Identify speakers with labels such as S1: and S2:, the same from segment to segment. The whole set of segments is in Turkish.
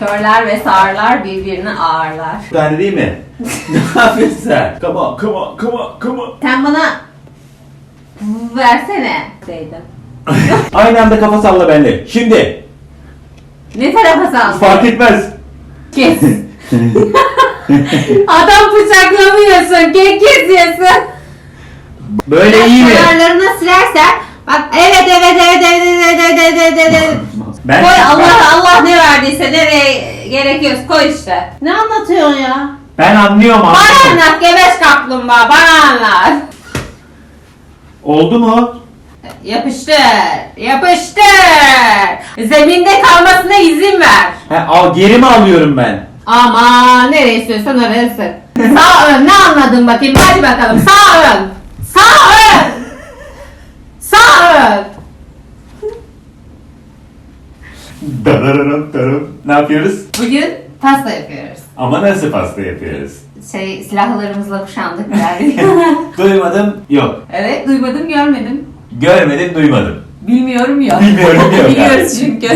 S1: Körler ve sağırlar birbirini ağırlar.
S2: Tane değil mi? ne yapıyorsun sen? Come on, come on, come on, come on.
S1: Sen bana versene dedim.
S2: Aynı anda kafa salla bende. Şimdi.
S1: Ne tarafa saldın?
S2: Fark etmez.
S1: Kes. Adam bıçaklamıyorsun, kek kesiyorsun.
S2: Böyle iyi mi?
S1: Kenarlarına silersen bak evet evet evet evet evet evet evet evet evet.
S2: Ben
S1: Koy Allah Allah ne verdiyse nereye gerekiyorsa koy işte. Ne anlatıyorsun ya?
S2: Ben anlıyorum
S1: Bana
S2: aslında.
S1: anlat gebeş kaplumbağa bana anlat.
S2: Oldu mu?
S1: Yapıştır, yapıştır. Zeminde kalmasına izin ver.
S2: He, al geri mi alıyorum ben?
S1: Ama nereye istiyorsan oraya sık. Sağ ön ne anladın bakayım hadi bakalım sağ ön. Sağ ön. Sağ ön.
S2: Darararım darım. Ne yapıyoruz?
S1: Bugün pasta yapıyoruz.
S2: Ama nasıl pasta yapıyoruz?
S1: Şey silahlarımızla kuşandık yani.
S2: Duymadım, yok.
S1: evet duymadım görmedim.
S2: Görmedim, duymadım.
S1: Bilmiyorum yok.
S2: Bilmiyorum yok.
S1: Biliyoruz çünkü.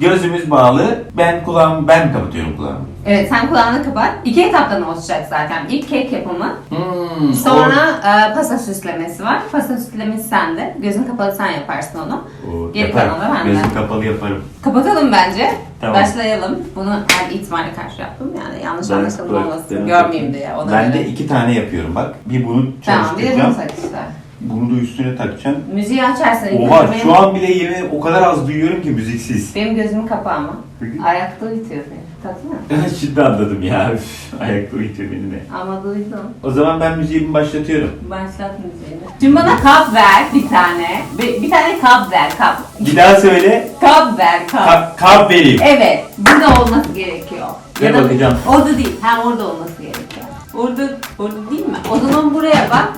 S2: Gözümüz bağlı. Ben kulağımı, ben kapatıyorum kulağımı.
S1: Evet sen kulağını kapat. İki etaptan oluşacak zaten. İlk kek yapımı.
S2: Hmm,
S1: Sonra e, pasta süslemesi var. Pasta süslemesi sende. Gözün kapalı sen yaparsın onu.
S2: O,
S1: Geri
S2: yaparım.
S1: kalanı bende.
S2: Gözüm kapalı yaparım.
S1: Kapatalım bence.
S2: Tamam.
S1: Başlayalım. Bunu her ihtimale karşı yaptım. Yani yanlış anlaşılma
S2: bak,
S1: olmasın.
S2: ben-
S1: Görmeyeyim diye. O da
S2: Ben
S1: öyle.
S2: de iki tane yapıyorum bak. Bir bunu
S1: Tamam bir de bunu
S2: çalıştıracağım.
S1: işte.
S2: Bunu da üstüne takacağım.
S1: Müziği açarsan. ilk
S2: Oha
S1: benim,
S2: şu an bile yemeği o kadar az duyuyorum ki müziksiz.
S1: Benim gözümü kapa ama.
S2: Peki.
S1: Ayakta uyutuyor beni. Tatlı
S2: Şimdi anladım ya. Üf, Ayakta uyutuyor beni de.
S1: Ama duydum.
S2: O zaman ben müziği başlatıyorum.
S1: Başlat müziğini. Şimdi bana kap ver bir tane. Bir, bir tane kap ver kap.
S2: Bir daha söyle.
S1: Kap ver kap.
S2: Kap, kap vereyim.
S1: Evet. Burada olması gerekiyor.
S2: Ver bakacağım.
S1: Orada değil. Ha orada olması gerekiyor. Orada, orada değil mi? O zaman buraya bak.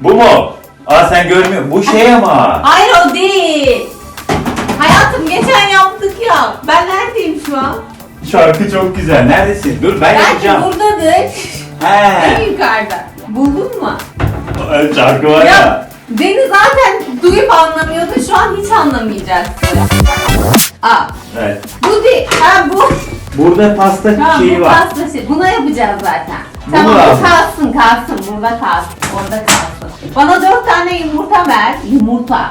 S2: Bu mu? Aa sen görmüyor. Bu şey ama.
S1: Hayır o değil. Hayatım geçen yaptık ya. Ben neredeyim şu an?
S2: Şarkı çok güzel. Neredesin? Dur ben
S1: Belki
S2: yapacağım.
S1: buradadır.
S2: He.
S1: En yukarıda. Buldun mu?
S2: Şarkı var ya.
S1: Ya beni zaten duyup anlamıyordu. Şu an hiç anlamayacaksın. Aa,
S2: Evet.
S1: bu değil. Ha bu.
S2: Burada pasta
S1: Tamam
S2: şeyi
S1: bu
S2: var.
S1: pasta şey. Buna yapacağız zaten. Tamam
S2: lazım?
S1: kalsın kalsın. Burada kalsın. Orada kalsın. Bana dört tane yumurta ver. Yumurta.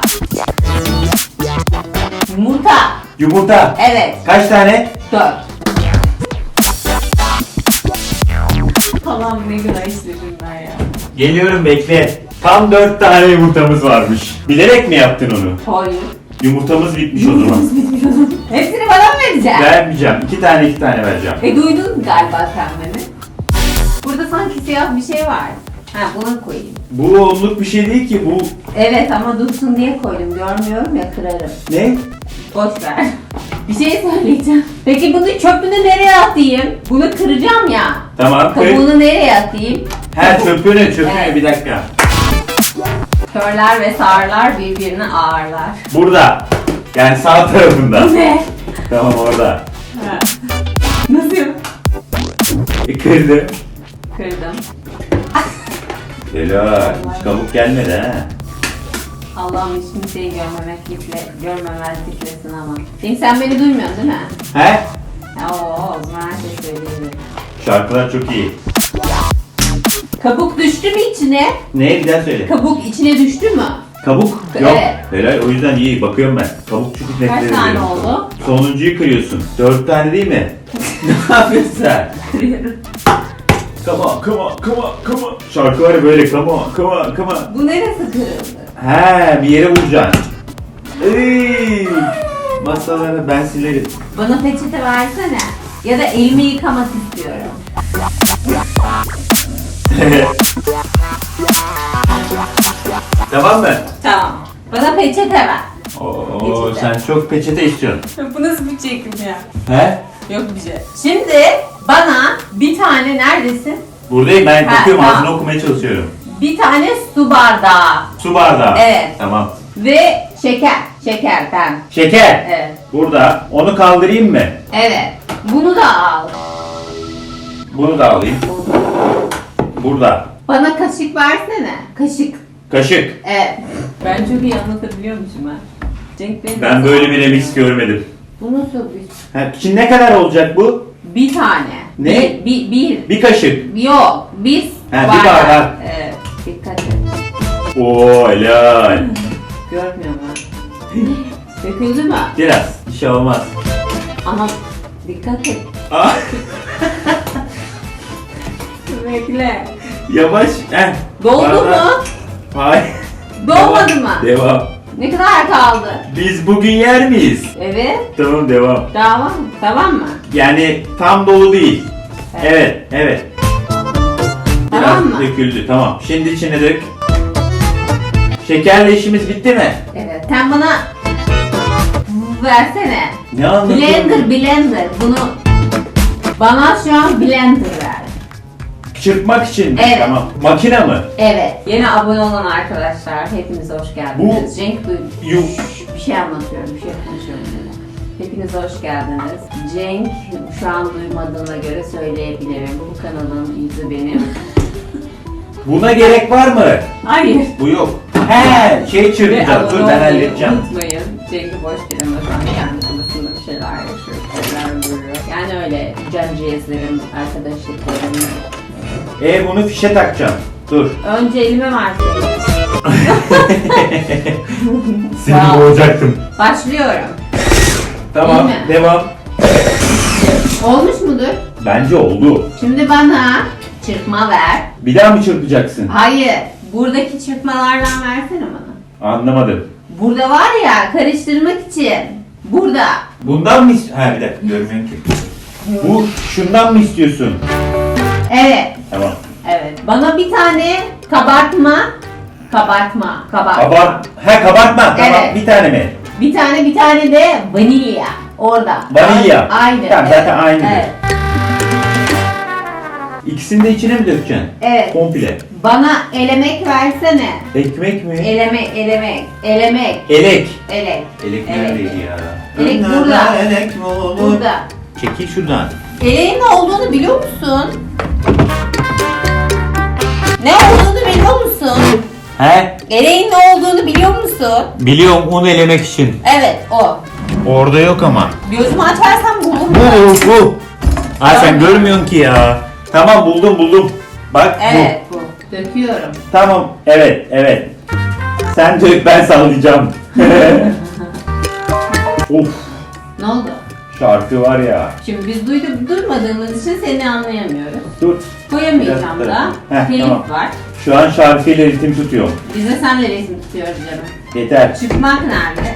S1: Yumurta.
S2: Yumurta.
S1: Evet.
S2: Kaç tane?
S1: Dört. Tamam ne günah işledim ben ya.
S2: Geliyorum bekle. Tam dört tane yumurtamız varmış. Bilerek mi yaptın onu?
S1: Hayır.
S2: Yumurtamız bitmiş o zaman.
S1: Hepsini bana mı vereceksin?
S2: Vermeyeceğim. İki tane iki tane vereceğim.
S1: E duydun galiba sen beni. Burada sanki siyah bir şey var. Ha bunu koyayım.
S2: Bu onluk bir şey değil ki bu.
S1: Evet ama dursun diye koydum. Görmüyorum ya kırarım.
S2: Ne?
S1: Boş ver. Bir şey söyleyeceğim. Peki bunu çöpünü nereye atayım? Bunu kıracağım ya.
S2: Tamam. kır.
S1: Kabuğunu nereye atayım?
S2: Her çöpüne çöpüne
S1: Evet.
S2: bir dakika.
S1: Körler ve sağırlar birbirini ağırlar.
S2: Burada. Yani sağ tarafında.
S1: Ne?
S2: tamam orada.
S1: Nasıl yok?
S2: E, kırdı.
S1: Kırdım.
S2: Helal. Hiç kabuk gelmedi ha.
S1: Allah'ım hiç kimseyi görmemezlikle, görmemezliklesin ama. Şimdi sen beni duymuyorsun değil mi?
S2: He?
S1: Oo, o zaman her şey söyleyebilirim.
S2: Şarkılar çok iyi.
S1: Kabuk düştü mü içine?
S2: Ne? Bir daha söyle.
S1: Kabuk içine düştü mü?
S2: Kabuk?
S1: Evet.
S2: Yok. Helal. O yüzden iyi. Bakıyorum ben. Kabuk çünkü nefret
S1: Kaç
S2: ediyorum.
S1: tane oldu?
S2: Sonuncuyu kırıyorsun. Dört tane değil mi? ne yapıyorsun sen? Come on, come on, come on, come on. Şarkı var ya böyle come on, come on, come on.
S1: Bu neresi kırıldı?
S2: He, bir yere vuracaksın. Ey, masaları ben silerim.
S1: Bana peçete versene. Ya da elimi yıkamak istiyorum.
S2: tamam mı?
S1: Tamam. Bana peçete ver.
S2: Oo,
S1: Peçete.
S2: sen çok peçete istiyorsun.
S1: Bu nasıl bir çekim ya?
S2: He?
S1: Yok bir şey. Şimdi bana bir tane neredesin?
S2: Buradayım ben
S1: Ha,
S2: bakıyorum
S1: tamam.
S2: ağzını okumaya çalışıyorum.
S1: Bir tane su bardağı
S2: Su bardağı.
S1: Evet.
S2: Tamam.
S1: ve şeker. Şekerden.
S2: Şeker.
S1: Evet.
S2: Burada. Onu kaldırayım mı?
S1: Evet. Bunu da al.
S2: Bunu da alayım. Burada.
S1: Bana kaşık versene. Kaşık.
S2: Kaşık.
S1: Evet. Ben çok iyi anlatabiliyormuşum ha. Cenk Bey
S2: Ben böyle bir remix görmedim.
S1: Bu nasıl bir...
S2: Ha, Şimdi ne kadar olacak bu?
S1: Bir tane.
S2: Ne?
S1: Bir, bir, bir.
S2: Bir kaşık.
S1: Yok. Bir
S2: Ha, bir bardak.
S1: Dikkat et.
S2: Oo helal.
S1: Görmüyor mu? Döküldü mü?
S2: Biraz. Bir şey olmaz.
S1: Ama dikkat et.
S2: Ah,
S1: Bekle.
S2: yavaş. Heh.
S1: Doldu mu?
S2: Hayır.
S1: Dolmadı
S2: Devam.
S1: mı?
S2: Devam.
S1: Ne kadar kaldı?
S2: Biz bugün yer miyiz?
S1: Evet.
S2: Tamam devam.
S1: Tamam. Tamam mı?
S2: Yani tam dolu değil. Evet, evet. Biraz
S1: Tamam mı?
S2: döküldü. Tamam. Şimdi içine dök. Şekerle işimiz bitti mi?
S1: Evet. Sen bana versene.
S2: Ne anlatıyorsun?
S1: Blender, blender. Bunu bana şu an blender ver.
S2: Çırpmak için mi?
S1: Evet.
S2: Tamam. Makine mi?
S1: Evet. Yeni abone olan arkadaşlar hepiniz hoş geldiniz.
S2: Bu-
S1: Cenk duy.
S2: Yu.
S1: Bir şey anlatıyorum, bir şey konuşuyorum. yine. Hepiniz hoş geldiniz. Cenk şu an duymadığına göre söyleyebilirim. Bu kanalın yüzü benim.
S2: Buna gerek var mı?
S1: Hayır.
S2: Bu yok. He, şey
S1: Ve
S2: çırpacağım. Dur ben halledeceğim.
S1: Unutmayın. Cenk'i boş şu an kendi kafasında bir şeyler yaşıyor, bir şeyler vuruyor. Yani öyle canciyezlerim, arkadaşlıklarım.
S2: E bunu fişe takacağım. Dur.
S1: Önce elime versin.
S2: Seni
S1: ol.
S2: boğacaktım.
S1: Başlıyorum.
S2: Tamam,
S1: mi?
S2: devam.
S1: Olmuş mudur?
S2: Bence oldu.
S1: Şimdi bana çırpma ver.
S2: Bir daha mı çırpacaksın?
S1: Hayır. Buradaki çırpmalardan versene bana.
S2: Anlamadım.
S1: Burada var ya karıştırmak için. Burada.
S2: Bundan mı is- Ha bir dakika görmüyorum ki. Bu şundan mı istiyorsun?
S1: Evet.
S2: Tamam.
S1: Evet. Bana bir tane kabartma. Kabartma. Kabartma.
S2: Kabart. Ha kabartma. Tamam.
S1: Evet.
S2: Bir tane mi?
S1: Bir tane bir tane de vanilya. Orada.
S2: Vanilya.
S1: Aynı.
S2: Tamam, zaten aynıdır.
S1: Evet.
S2: İkisini de içine mi dökeceksin?
S1: Evet.
S2: Komple.
S1: Bana elemek versene.
S2: Ekmek mi?
S1: Elemek, elemek, elemek,
S2: Elek.
S1: elek.
S2: Elek neredeydi ya?
S1: Elek
S2: Bunlardan
S1: burada.
S2: Elek mi olur?
S1: Burada.
S2: Çekil şuradan.
S1: Eleğin ne olduğunu biliyor musun? Ne olduğunu biliyor musun?
S2: He?
S1: Eleğin ne olduğunu biliyor musun?
S2: Biliyorum un elemek için.
S1: Evet o.
S2: Orada yok ama.
S1: Gözümü açarsam bulurum.
S2: Bu bu. Ha sen görmüyorsun ki ya. Tamam buldum buldum. Bak
S1: Evet bu. Döküyorum.
S2: bu. Tamam evet evet. Sen dök ben sallayacağım. of
S1: Ne oldu?
S2: şarkı var ya.
S1: Şimdi biz duyduk, duymadığımız için seni anlayamıyoruz.
S2: Dur.
S1: Koyamayacağım
S2: Biraz
S1: da.
S2: da- Heh,
S1: Telif
S2: tamam.
S1: var.
S2: Şu an şarkıyla ritim tutuyorum.
S1: Biz de senle resim tutuyoruz canım.
S2: Yeter.
S1: Çıkmak nerede?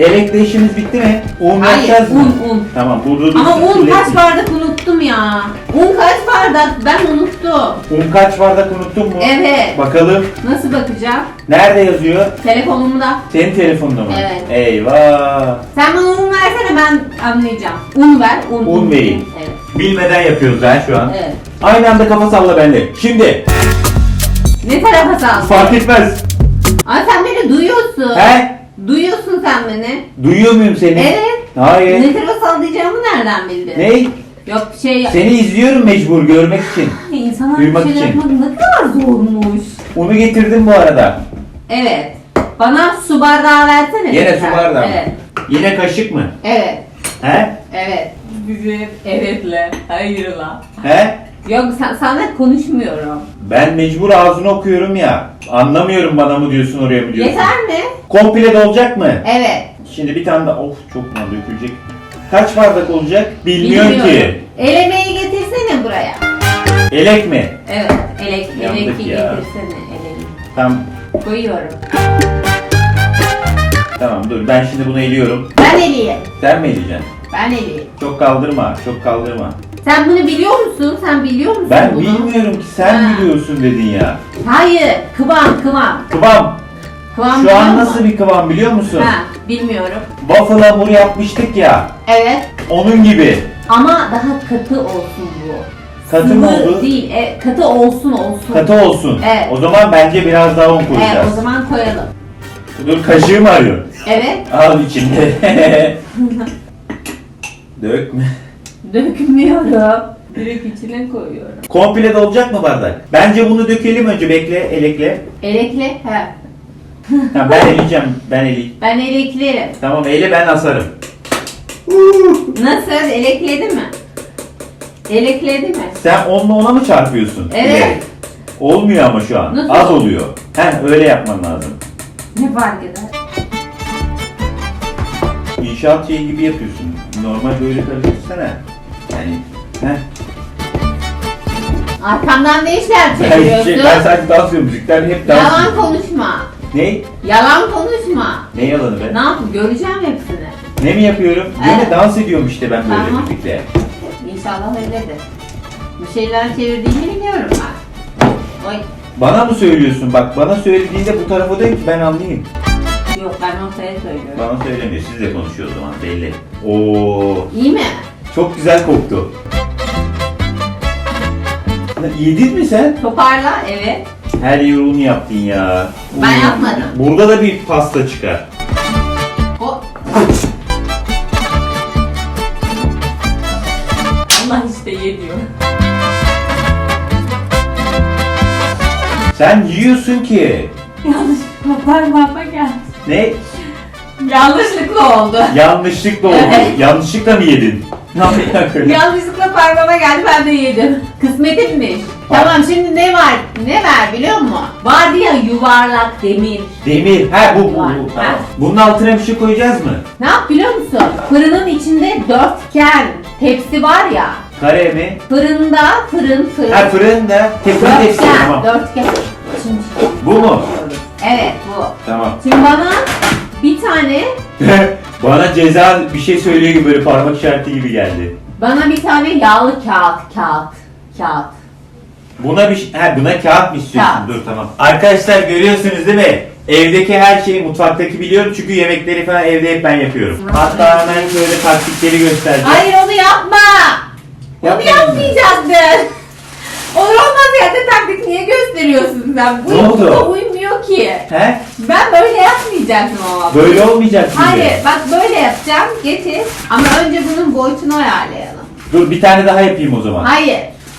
S2: Elekle işimiz bitti mi? Un
S1: Hayır,
S2: yapacağız mı?
S1: un, un.
S2: Tamam burada dursun.
S1: Ama un
S2: sürekli.
S1: kaç bardak unuttum ya. Un kaç bardak ben unuttum.
S2: Un kaç bardak unuttun mu?
S1: Evet.
S2: Bakalım.
S1: Nasıl bakacağım?
S2: Nerede yazıyor?
S1: Telefonumda.
S2: Senin telefonunda mı?
S1: Evet.
S2: Eyvah.
S1: Sen bana un versene ben anlayacağım. Un ver. Un,
S2: Un vereyim.
S1: Evet.
S2: Bilmeden yapıyoruz ha şu an.
S1: Evet.
S2: Aynı anda kafa salla bende. Şimdi
S1: Ne tarafa saldın?
S2: fark etmez.
S1: Ama sen beni duyuyorsun.
S2: He?
S1: Duyuyorsun sen beni.
S2: Duyuyor muyum seni?
S1: Evet.
S2: Hayır.
S1: Ne tarafa sallayacağımı nereden bildin?
S2: Ne?
S1: Yok şey...
S2: Seni izliyorum mecbur görmek için.
S1: İnsanlar
S2: Duymak
S1: bir şey
S2: için.
S1: yapmak ne kadar zormuş.
S2: Unu getirdim bu arada.
S1: Evet. Bana su bardağı versene.
S2: Yine
S1: lütfen.
S2: su bardağı.
S1: Evet.
S2: Yine kaşık mı?
S1: Evet.
S2: He?
S1: Evet. Bizi evetle. Hayırla.
S2: He?
S1: Yok sen, senle konuşmuyorum.
S2: Ben mecbur ağzını okuyorum ya. Anlamıyorum bana mı diyorsun oraya mı diyorsun?
S1: Yeter mi?
S2: Komple dolacak mı?
S1: Evet.
S2: Şimdi bir tane daha. Of çok mu dökülecek? Kaç bardak olacak? Bilmiyorum ki.
S1: Elemeyi getirsene buraya.
S2: Elek mi?
S1: Evet. Elek,
S2: Yandık
S1: elek
S2: ya.
S1: getirsene. Elek.
S2: Tamam.
S1: Koyuyorum.
S2: Tamam dur ben şimdi bunu eliyorum.
S1: Ben eleyim.
S2: Sen mi eleyeceksin?
S1: Ben eleyim.
S2: Çok kaldırma, çok kaldırma.
S1: Sen bunu biliyor musun? Sen biliyor musun
S2: Ben
S1: bunu?
S2: bilmiyorum ki sen
S1: Ha.
S2: biliyorsun dedin ya.
S1: Hayır. Kıvam kıvam.
S2: Kıvam.
S1: Kıvam
S2: Şu
S1: biliyor
S2: an
S1: musun?
S2: nasıl bir kıvam biliyor musun?
S1: Ha, bilmiyorum.
S2: Waffle hamur yapmıştık ya.
S1: Evet.
S2: Onun gibi.
S1: Ama daha katı olsun bu.
S2: Katı mı
S1: Sıvı
S2: oldu?
S1: Değil. E, katı olsun olsun.
S2: Katı olsun.
S1: Evet.
S2: O zaman bence biraz daha un
S1: Evet,
S2: koyacağız.
S1: o zaman koyalım.
S2: Dur kaşığı mı arıyor?
S1: Evet.
S2: Al içinde. Dökme.
S1: Dökmüyorum. Direkt içine koyuyorum.
S2: Komple dolacak mı bardak? Bence bunu dökelim önce bekle, elekle.
S1: Elekle. He.
S2: Tamam ben eleyeceğim, ben eleyeyim.
S1: Ben eleklerim.
S2: Tamam ele ben asarım.
S1: Nasıl? Elekledi mi? Elekledi mi?
S2: Sen onunla ona mı çarpıyorsun?
S1: Evet.
S2: Bilerek. Olmuyor ama şu an.
S1: Nasıl?
S2: Az oluyor. Heh öyle yapman lazım.
S1: Ne fark eder?
S2: İnşaat şeyi gibi yapıyorsun. Normalde öyle karıştırsana. Yani heh.
S1: Arkamdan ne işler
S2: Ben, şey, ben sadece dans ediyorum. Müzikler hep dans
S1: Yalan
S2: ediyor.
S1: konuşma.
S2: Ne?
S1: Yalan konuşma.
S2: Ne yalanı be?
S1: Ne yapayım? Göreceğim hepsini.
S2: Ne mi yapıyorum? Yine
S1: Evet.
S2: dans ediyorum işte ben böyle
S1: Tamam.
S2: müzikle.
S1: İnşallah öyledir. Bir şeyler çevirdiğini biliyorum ben. Oy.
S2: Bana mı söylüyorsun? Bak bana söylediğinde bu tarafa dön ki ben anlayayım.
S1: Yok ben ortaya söylüyorum.
S2: Bana söylemiyor. Siz de konuşuyor o zaman belli. Oo,
S1: İyi mi?
S2: çok güzel koktu. Lan Yedin mi sen?
S1: Toparla evet.
S2: Her yorulunu yaptın ya.
S1: Ben
S2: Uy.
S1: yapmadım.
S2: Burada da bir pasta çıkar.
S1: O... Allah işte ye diyor.
S2: Sen yiyorsun ki.
S1: Yanlışlıkla parmağıma geldi.
S2: Ne?
S1: Yanlışlıkla oldu.
S2: Yanlışlıkla oldu.
S1: Evet.
S2: Yanlışlıkla mı yedin? Ne?
S1: Yanlışlıkla parmağıma geldi ben de yedim. Kısmetimmiş. Tamam şimdi ne var? Ne var biliyor musun? Vardı ya yuvarlak demir.
S2: Demir. Ha bu bu. Bu. Tamam. Bunun altına bir şey koyacağız mı?
S1: Ne yap biliyor musun? Fırının içinde dörtgen tepsi var ya.
S2: Kare mi?
S1: Fırında fırın fırın.
S2: Ha fırında tepsi tepsi.
S1: Dörtgen,
S2: Tamam.
S1: dörtgen. Şimdi,
S2: Bu mu?
S1: Evet bu.
S2: Tamam.
S1: Şimdi bana bir tane,
S2: Bana ceza bir şey söylüyor gibi böyle parmak işareti gibi geldi.
S1: bana bir tane yağlı kağıt, kağıt, kağıt.
S2: Buna bir şey- ha buna kağıt mı istiyorsun?
S1: Kağıt.
S2: Dur tamam. Arkadaşlar görüyorsunuz değil mi? Evdeki her şeyi mutfaktaki biliyorum çünkü yemekleri falan evde hep ben yapıyorum. Hatta hemen şöyle taktikleri göstereceğim.
S1: Hayır onu yapma. Onu
S2: Yapmayayım mı?
S1: yapmayacaktın. Olur olmaz yerde taktik niye gösteriyorsun sen? Bu
S2: Ne oldu?
S1: uymuyor ki.
S2: He?
S1: Ben böyle yapmayacaktım ama.
S2: Böyle olmayacak şimdi.
S1: Hayır bak böyle yapacağım getir. Ama önce bunun boyutunu ayarlayalım.
S2: Dur bir tane daha yapayım o zaman.
S1: Hayır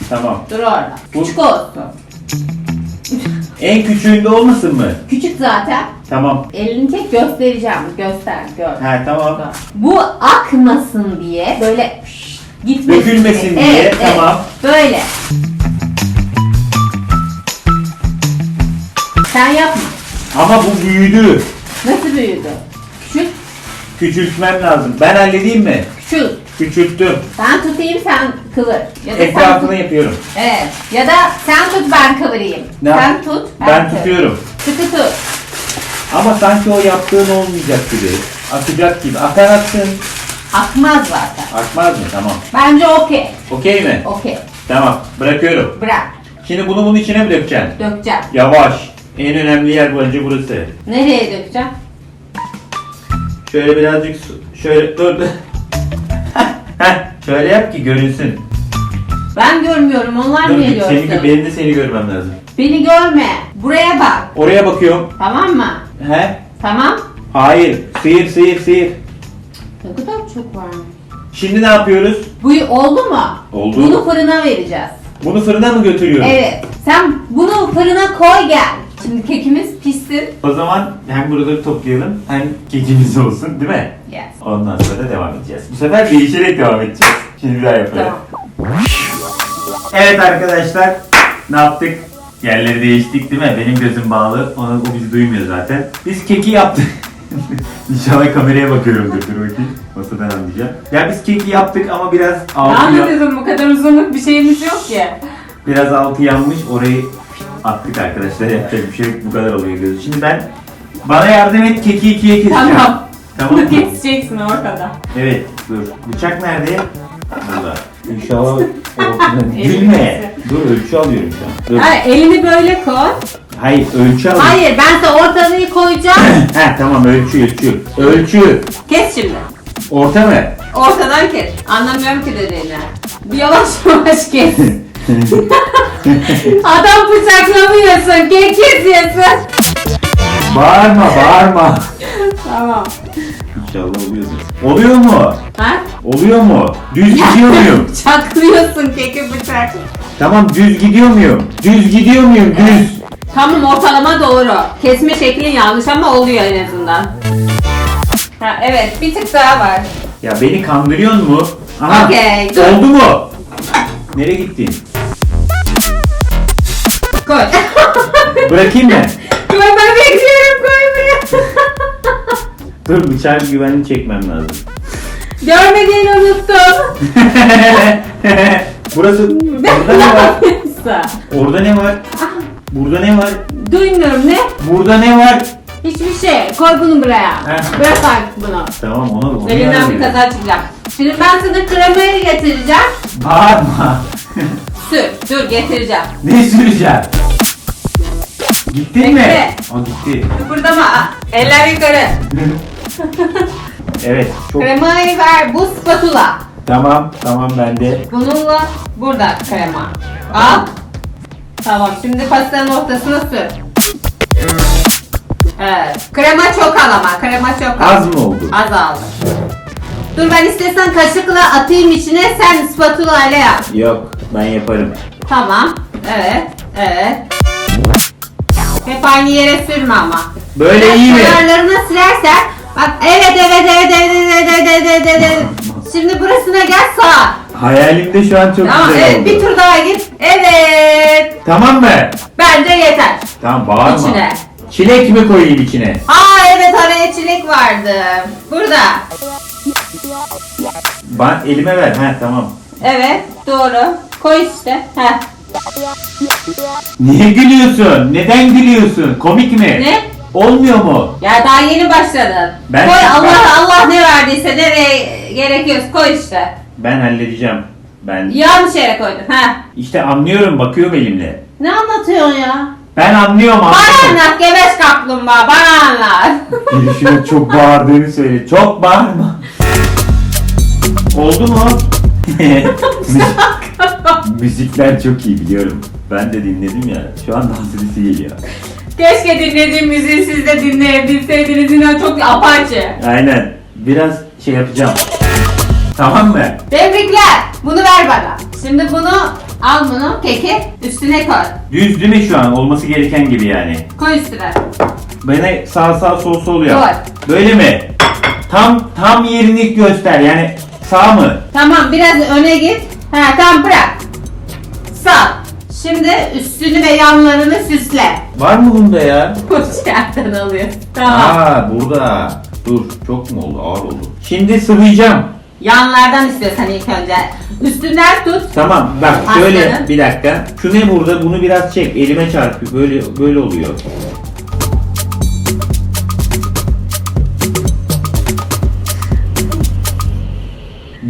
S2: Tamam.
S1: dur orada.
S2: Bu-
S1: Küçük olsun.
S2: En küçüğünde olmasın mı?
S1: Küçük zaten.
S2: Tamam.
S1: Elini çek göstereceğim. Göster gör.
S2: Ha tamam.
S1: Bu akmasın diye böyle gitmesin
S2: Dökülmesin diye, tamam.
S1: Böyle. Sen yapma.
S2: Ama bu büyüdü.
S1: Nasıl büyüdü? Küçük,
S2: Küçültmem lazım. Ben halledeyim mi?
S1: küçük.
S2: Küçülttüm.
S1: Ben tutayım sen kıvır. Ya da sen
S2: Etrafını
S1: tut.
S2: yapıyorum.
S1: Evet. Ya da sen tut ben kıvırayım.
S2: Ne
S1: sen
S2: yap-
S1: tut.
S2: Ben
S1: kıvırayım.
S2: tutuyorum.
S1: Sıkı tut.
S2: Ama sanki o yaptığın olmayacak gibi. Akacak gibi. Akar aksın.
S1: Akmaz zaten.
S2: Akmaz mı? Tamam.
S1: Bence okey.
S2: Okey mi?
S1: Okey.
S2: Tamam. Bırakıyorum.
S1: Bırak.
S2: Şimdi bunu bunun içine mi dökeceksin?
S1: Dökeceğim.
S2: Yavaş. En önemli yer bence burası.
S1: Nereye dökeceğim?
S2: Şöyle birazcık su. Şöyle dur. Şöyle yap ki görünsün.
S1: Ben görmüyorum. Onlar
S2: Dur,
S1: niye
S2: seni,
S1: görsün?
S2: benim de seni görmem lazım.
S1: Beni görme. Buraya bak.
S2: Oraya bakıyorum.
S1: Tamam mı?
S2: He?
S1: Tamam.
S2: Hayır. Sıyır sıyır sıyır.
S1: Ne kadar çok var.
S2: Şimdi ne yapıyoruz?
S1: Bu oldu mu?
S2: Oldu.
S1: Bunu fırına vereceğiz.
S2: Bunu fırına mı götürüyoruz?
S1: Evet. Sen bunu fırına koy gel. Şimdi kekimiz pişsin.
S2: O zaman hem buraları toplayalım hem kekimiz olsun değil mi?
S1: Yes.
S2: Ondan sonra devam edeceğiz. Bu sefer değişerek devam edeceğiz. Şimdi bir daha yapalım.
S1: Tamam.
S2: Evet arkadaşlar ne yaptık? Yerleri değiştik değil mi? Benim gözüm bağlı. Ona, o bizi duymuyor zaten. Biz keki yaptık. İnşallah kameraya bakıyorum dur bakayım. Masadan anlayacağım. Ya biz keki yaptık ama biraz altı, ya-
S1: bu kadar uzunluk bir şeyimiz yok ki.
S2: biraz altı yanmış. Orayı attık arkadaşlar. Yapacak bir şey yok. Bu kadar oluyor gözü. Şimdi ben bana yardım et keki ikiye keseceğim.
S1: Tamam.
S2: Tamam mı?
S1: Keseceksin ortada.
S2: Evet dur. Bıçak nerede? Burada. İnşallah Gülme. Dur ölçü alıyorum şu an. Dur.
S1: Hayır elini böyle koy.
S2: Hayır ölçü alıyorum.
S1: Hayır ben de ortalığı koyacağım.
S2: He tamam ölçü ölçü. Ölçü.
S1: kes şimdi.
S2: Orta mı?
S1: Ortadan kes. Anlamıyorum ki dediğini. Bir yavaş yavaş kes. Adam bıçaklamıyorsun, kek kesiyorsun.
S2: bağırma bağırma.
S1: Tamam.
S2: İnşallah oluyorsun. Oluyor mu?
S1: Ha?
S2: Oluyor mu? Düz gidiyor muyum?
S1: Bıçaklıyorsun keki bıçak.
S2: tamam düz gidiyor muyum? Düz gidiyor muyum? Düz.
S1: Tamam ortalama doğru. Kesme şeklin yanlış ama oluyor en azından. Ha, evet bir tık daha var.
S2: Ya beni kandırıyor mu? Aha.
S1: Okey, dur.
S2: Oldu mu? Nereye gittin?
S1: Koy.
S2: Bırakayım mı?
S1: koy ben bekliyorum koy buraya.
S2: Dur bıçağı güvenli çekmem lazım.
S1: Görmediğini unuttum.
S2: Burası... Burada ne var? Orada ne var? Burada ne var?
S1: Duymuyorum ne?
S2: Burada ne var?
S1: Hiçbir şey. Koy bunu buraya.
S2: Heh.
S1: Bırak artık bunu.
S2: Tamam ona onu
S1: Elinden bir kaza çıkacak. Şimdi ben sana kremayı getireceğim.
S2: Bağırma.
S1: Sür. Dur getireceğim.
S2: ne süreceğim? Gittin mi?
S1: Bekle.
S2: O gitti.
S1: Kıpırdama. Aa, Eller yukarı.
S2: evet. Çok...
S1: Kremayı ver. Bu spatula.
S2: Tamam. Tamam bende.
S1: Bununla burada krema. Al. Tamam şimdi pastanın ortasına sür. Evet. Krema çok al ama. Krema çok al.
S2: Az mı oldu?
S1: Az al. Dur ben istesen kaşıkla atayım içine sen spatula ile yap.
S2: Yok. Ben yaparım.
S1: Tamam. Evet. Evet. Hep aynı yere sürme ama.
S2: Böyle
S1: Biraz
S2: iyi mi?
S1: Kenarlarına silersen bak evet evet evet evet evet evet evet evet evet. Şimdi burasına gel sağ.
S2: Hayalimde şu an çok
S1: Tamam
S2: güzel
S1: evet
S2: oldu.
S1: bir tur daha git. Evet.
S2: Tamam mı?
S1: Bence yeter.
S2: Tamam bağırma.
S1: İçine.
S2: Çilek mi koyayım içine?
S1: Aa evet araya çilek vardı. Burada.
S2: Ben elime ver. Ha tamam.
S1: Evet doğru. Koy işte. Heh.
S2: Niye gülüyorsun? Neden gülüyorsun? Komik mi?
S1: Ne?
S2: Olmuyor mu?
S1: Ya daha yeni başladın.
S2: Ben-
S1: koy Allah Allah ne verdiyse nereye gerekiyorsa koy işte.
S2: Ben halledeceğim. Ben
S1: Yanlış yere koydun. Ha.
S2: işte anlıyorum bakıyorum elimle.
S1: Ne anlatıyorsun ya?
S2: Ben anlıyorum
S1: Bana
S2: anlıyorum.
S1: anlat gebeş kaplumbağa bana anlat.
S2: Girişine çok bağırdığını söyle. Çok bağırma. Oldu mu? Müzikler çok iyi biliyorum. Ben de dinledim ya. Şu an dans edisi geliyor.
S1: Keşke dinlediğim müziği siz de dinleyebilseydiniz. İnan çok apaçı.
S2: Aynen. Biraz şey yapacağım. Tamam mı?
S1: Tebrikler. Bunu ver bana. Şimdi bunu al bunu keki üstüne koy.
S2: Düz değil mi şu an? Olması gereken gibi yani.
S1: Koy üstüne.
S2: Bana sağ sağ sol sol yap.
S1: Var.
S2: Böyle mi? Tam tam yerini göster. Yani sağ mı?
S1: Tamam biraz öne git. Ha tamam bırak. Sağ. Şimdi üstünü ve yanlarını süsle.
S2: Var mı bunda ya?
S1: Hoş yerden alıyorsun. Tamam.
S2: Aa burada. Dur çok mu oldu? Ağır oldu. Şimdi sıvayacağım.
S1: Yanlardan istiyorsan ilk önce. Üstünden tut.
S2: Tamam bak
S1: Aslanım.
S2: şöyle bir dakika. Şu ne burada? Bunu biraz çek. Elime çarpıyor. Böyle böyle oluyor.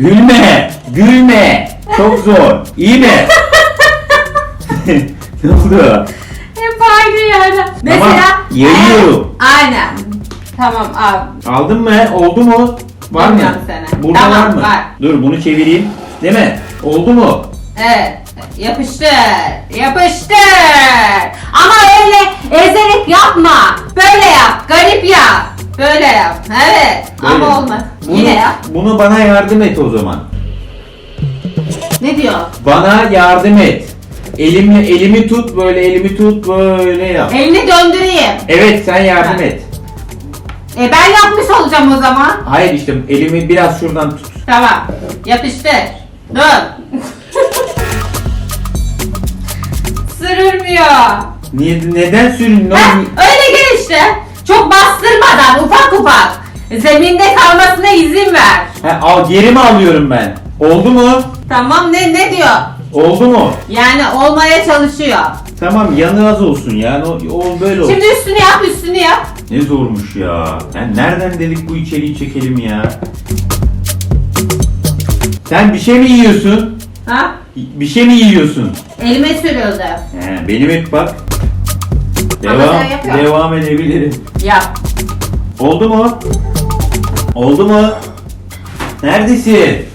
S2: Gülme! Gülme! Çok zor. İyi mi? ne oldu?
S1: Hep aynı yerde. Mesela.
S2: yayıyorum.
S1: Aynen. Tamam al.
S2: Aldın mı? Oldu mu? Var mı?
S1: Bilmiyorum seni.
S2: Burada
S1: Tamam,
S2: var mı?
S1: var.
S2: Dur bunu çevireyim. Değil mi? Oldu mu?
S1: Evet. Yapıştır. Yapıştır. Ama öyle ezerek yapma. Böyle yap. Garip yap. Böyle yap. Evet.
S2: Böyle.
S1: Ama olmaz.
S2: Bunu,
S1: Yine yap.
S2: Bunu bana yardım et o zaman.
S1: Ne diyor?
S2: Bana yardım et. Elimi elimi tut böyle elimi tut böyle yap.
S1: Elini döndüreyim.
S2: Evet sen yardım
S1: Ha.
S2: et.
S1: E ben yapmış olacağım o zaman.
S2: Hayır işte elimi biraz şuradan tut.
S1: Tamam. Yapıştır. Dön. Sürülmüyor.
S2: Niye neden sürün? Ne
S1: Heh,
S2: oldu?
S1: öyle gel işte. Çok bastırmadan ufak ufak. Zeminde kalmasına izin ver.
S2: Ha, al geri mi alıyorum ben? Oldu mu?
S1: Tamam ne ne diyor?
S2: Oldu mu?
S1: Yani olmaya çalışıyor.
S2: Tamam yanı az olsun yani o, o böyle olsun.
S1: Şimdi üstünü yap üstünü yap.
S2: Ne zormuş ya. Yani nereden dedik bu içeriği çekelim ya? Sen bir şey mi yiyorsun?
S1: Ha?
S2: Bir şey mi yiyorsun?
S1: Elime sürüldü.
S2: He, benim hep bak. Devam,
S1: sen yapıyorsun.
S2: devam edebilirim.
S1: Yap.
S2: Oldu mu? Oldu mu? Neredesin?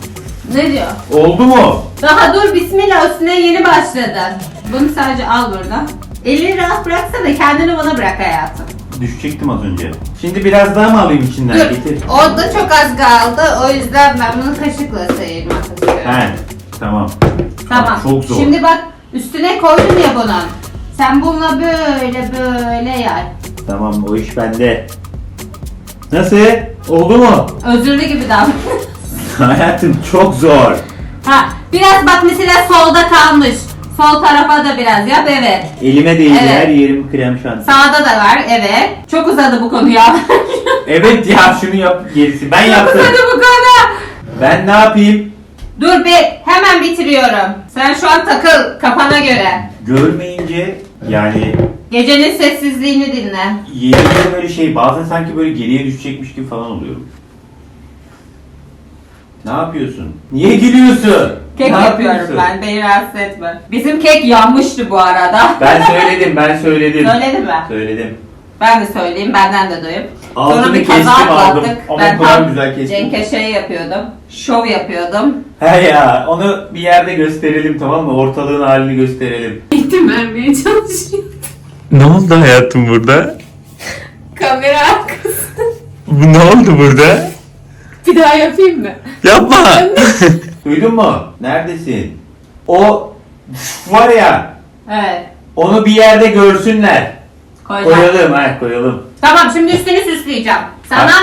S1: Ne diyor?
S2: Oldu mu?
S1: Daha dur bismillah üstüne yeni başladın. Bunu sadece al buradan. Elini rahat bıraksana kendini bana bırak hayatım.
S2: Düşecektim az önce. Şimdi biraz daha mı alayım içinden?
S1: Dur.
S2: Getir.
S1: Orada çok az kaldı. O yüzden ben bunu kaşıkla sıyırmak istiyorum.
S2: He, tamam.
S1: Tamam.
S2: Çok zor.
S1: Şimdi bak üstüne koydun ya bunun. Sen bununla böyle böyle yay.
S2: Tamam o iş bende. Nasıl? Oldu mu?
S1: Özürlü gibi davran.
S2: Hayatım çok zor.
S1: Ha, biraz bak mesela solda kalmış. Sol tarafa da biraz yap evet.
S2: Elime değdi
S1: Evet.
S2: her yerim krem şanti.
S1: Sağda da var evet. Çok uzadı bu konu ya.
S2: Evet ya şunu yap gerisi. Ben
S1: Çok
S2: yaptım.
S1: uzadı bu konu.
S2: Ben ne yapayım?
S1: Dur bir hemen bitiriyorum. Sen şu an takıl kafana göre.
S2: Görmeyince yani
S1: Gecenin sessizliğini dinle.
S2: yerimde böyle şey bazen sanki böyle geriye düşecekmiş gibi falan oluyorum. Ne yapıyorsun? Niye gülüyorsun?
S1: Kek
S2: ne
S1: yapıyorum
S2: yapıyorsun?
S1: ben. Beni rahatsız etme. Bizim kek yanmıştı bu arada.
S2: Ben söyledim, ben söyledim.
S1: Söyledin mi?
S2: Söyledim.
S1: Ben de söyleyeyim, benden de.
S2: Ağzını
S1: Sonra bir
S2: kestim,
S1: kaza
S2: aldım.
S1: atlattık.
S2: Ama
S1: Ben
S2: kadar
S1: tam
S2: güzel kestim.
S1: Cenk'e şey yapıyordum. Şov yapıyordum.
S2: He ya, onu bir yerde gösterelim tamam mı? Ortalığın halini gösterelim.
S1: Eğitim vermeye çalışıyor.
S3: Ne oldu hayatım burada?
S1: Kamera arkası.
S3: Bu ne oldu burada?
S1: Bir daha yapayım mı?
S3: Yapma.
S2: Duydun mu? Neredesin? O var ya,
S1: Evet.
S2: onu bir yerde görsünler.
S1: Koyacağım.
S2: Koyalım, ha koyalım.
S1: Tamam şimdi üstünü süsleyeceğim. Sana
S2: Ha.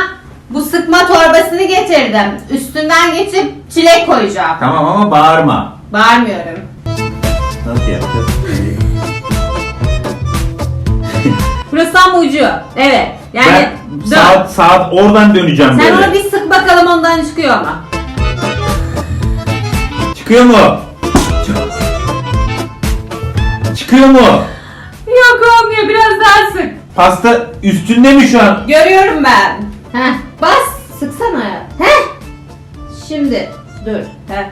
S1: bu sıkma torbasını getirdim. Üstünden geçip çilek koyacağım.
S2: Tamam ama bağırma.
S1: Bağırmıyorum.
S2: Nasıl yapacağız?
S1: Burası tam ucu. Evet. Yani
S2: ben
S1: dön.
S2: saat saat oradan döneceğim
S1: Sen
S2: böyle.
S1: onu bir sık bakalım ondan çıkıyor mu?
S2: Çıkıyor mu? Çıkıyor mu?
S1: Yok olmuyor biraz daha sık.
S2: Pasta üstünde mi şu an?
S1: Görüyorum ben. Heh, bas sıksana. Heh. Şimdi dur. Heh.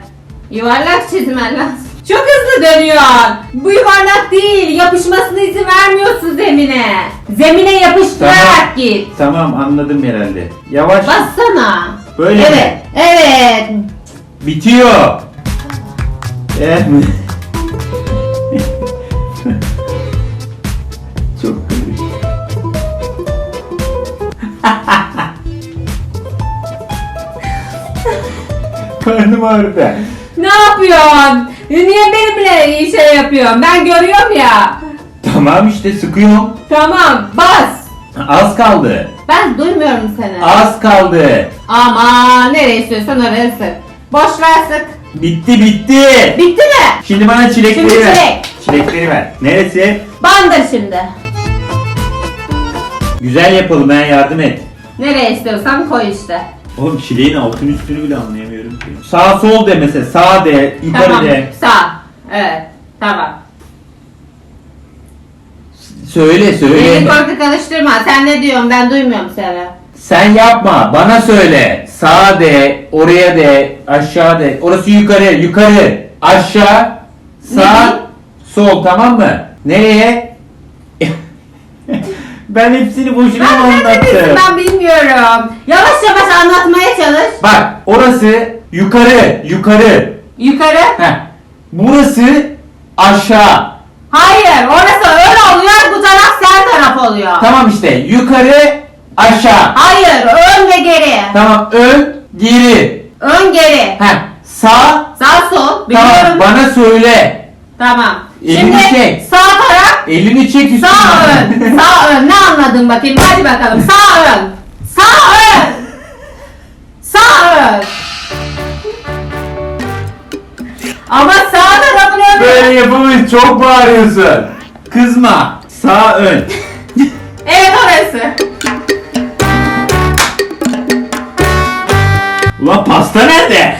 S1: Yuvarlak çizmen lazım. Çok hızlı dönüyorsun. Bu yuvarlak değil. Yapışmasına izin vermiyorsun zemine. Zemine yapıştırarak
S2: Tamam.
S1: git.
S2: Tamam anladım herhalde. Yavaş.
S1: Bassana.
S2: Böyle
S1: evet.
S2: mi?
S1: Evet.
S2: Bitiyor. Evet. Karnım ağrıdı.
S1: Ne yapıyorsun? Niye benimle iyi şey yapıyorsun? Ben görüyorum ya.
S2: Tamam işte sıkıyorum.
S1: Tamam bas.
S2: Az kaldı.
S1: Ben duymuyorum seni.
S2: Az kaldı.
S1: Ama nereye istiyorsan oraya sık. Boş ver sık.
S2: Bitti bitti.
S1: Bitti mi?
S2: Şimdi bana çilekleri
S1: Şimdi
S2: ver.
S1: çilek.
S2: Çilekleri ver. Neresi?
S1: Bandır şimdi.
S2: Güzel yapalım ben yardım et.
S1: Nereye istiyorsan koy işte.
S2: Oğlum çileğin altın üstünü bile anlayamıyorum ki. Sağ sol de mesela. Sağ de, yukarı
S1: tamam.
S2: de.
S1: Sağ. Evet. Tamam.
S2: Söyle
S1: Beni
S2: söyle.
S1: korku karıştırma. Sen ne diyorsun? Ben duymuyorum seni.
S2: Sen yapma. Bana söyle. Sağ de, oraya de, aşağı de. Orası yukarı, yukarı, aşağı, sağ,
S1: Ne?
S2: sol tamam mı? Nereye? Ben hepsini boşuna mı
S1: Ben ne
S2: anlattım?
S1: ben bilmiyorum. Yavaş yavaş anlatmaya çalış.
S2: Bak orası yukarı, yukarı.
S1: Yukarı.
S2: Heh. Burası aşağı.
S1: Hayır. Orası öyle oluyor. Bu taraf sen taraf oluyor.
S2: Tamam işte yukarı, aşağı.
S1: Hayır. Ön ve geri.
S2: Tamam ön, geri.
S1: Ön geri.
S2: Heh. Sağ,
S1: Sağ sol. Biliyorum.
S2: tamam bana söyle.
S1: Tamam.
S2: Elini çek.
S1: sağ taraf.
S2: Elini çek üstüne.
S1: Sağ ön. Sağ ön. Ne anladın bakayım? Hadi bakalım. Sağ ön. Sağ ön. Sağ ön. Ama sağ tarafın önü.
S2: Böyle yapamayız. Çok bağırıyorsun. Kızma. Sağ ön.
S1: Evet orası.
S2: Ulan pasta nerede?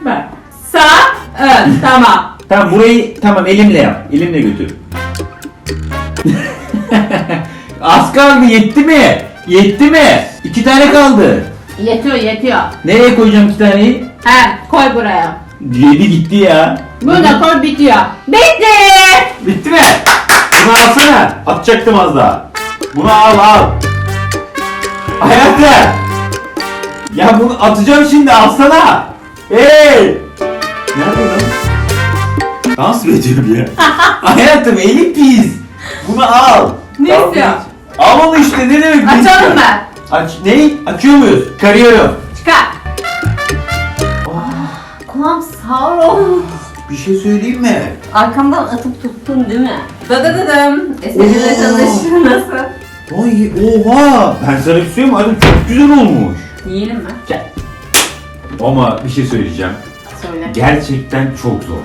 S1: Bak. Sağ ön. Tamam.
S2: Tamam burayı tamam elimle yap. Elimle götür. Az kaldı yetti mi? Yetti mi? İki tane kaldı.
S1: Yetiyor yetiyor.
S2: Nereye koyacağım iki taneyi?
S1: He koy buraya.
S2: Yedi gitti ya.
S1: Bunu da koy bitiyor. Bitti.
S2: Bitti mi? Bunu alsana. Atacaktım az daha. Bunu al al. Hayatım. Ya bunu atacağım şimdi alsana. Hey. Nerede lan? Dans mı ediyorum ya? Hayatım elim pis. Bunu al.
S1: Ne
S2: Dalga
S1: istiyor?
S2: Al onu işte ne demek ne
S1: Açalım mı?
S2: Aç, ne? Açıyor muyuz? Karıyorum.
S1: Çıkar. Kulağım sağır olmuş.
S2: Bir şey söyleyeyim mi?
S1: Arkamdan atıp tuttun değil mi? Dıdıdıdım. Eserinle
S2: Oo.
S1: çalışır nasıl?
S2: Ay oha. Ben sana bir şey söyleyeyim mi? Hayatım çok güzel olmuş.
S1: Yiyelim mi?
S2: Gel. Ama bir şey söyleyeceğim.
S1: söyle.
S2: Gerçekten çok zor.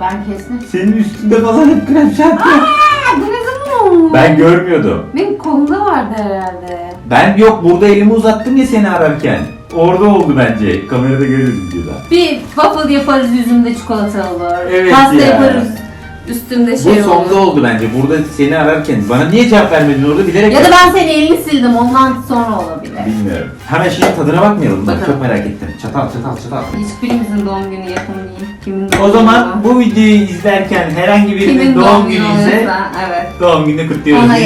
S1: Ben kesmek
S2: Senin üstünde falan hep krem şanti.
S1: Aa, bu ne zaman olmuş?
S2: Ben görmüyordum.
S1: Benim kolumda vardı herhalde.
S2: Ben yok burada elimi uzattım ya seni ararken. Orada oldu bence. Kamerada görürüz videoda.
S1: Bir waffle yaparız yüzümde çikolata olur.
S2: Evet
S1: Pasta
S2: ya.
S1: yaparız üstümde
S2: Bu
S1: şey
S2: sonda
S1: olur.
S2: oldu bence. Burada seni ararken. Bana niye cevap vermedin orada bilerek
S1: Ya da ben senin elini sildim ondan sonra olabilir.
S2: Bilmiyorum. Hemen şimdi tadına bakmayalım. Bak
S1: Bakalım.
S2: çok merak ettim. Çatal çatal çatal.
S1: Hiçbirimizin doğum günü yakın değil. Kimin doğum
S2: O zaman
S1: günü
S2: bu videoyu izlerken herhangi birinin
S1: Kimin
S2: doğum, günü ise
S1: olursa, evet.
S2: doğum gününü kutluyoruz.
S1: Ona. Böyle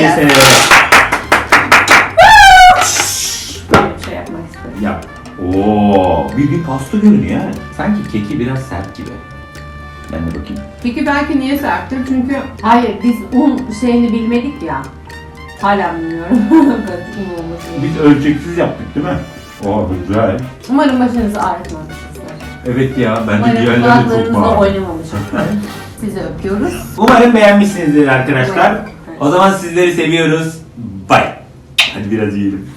S1: bir şey yapmak istedim.
S2: Yap. Oo, bir, bir pasta görünüyor ha. Sanki keki biraz sert gibi. Ben de bakayım.
S1: Peki belki niye serttir? Çünkü hayır biz un şeyini bilmedik ya. Hala bilmiyorum. Olmasını.
S2: Biz ölçeksiz yaptık değil mi? Oo güzel.
S1: Umarım başınızı ağrıtmamışsınızdır.
S2: Evet ya bence
S1: Umarım
S2: diğerleri de çok
S1: kulaklarınızla oynamamışsınızdır. Sizi öpüyoruz.
S2: Umarım beğenmişsinizdir arkadaşlar.
S1: Evet.
S2: O zaman sizleri seviyoruz. Bye. Hadi biraz yiyelim.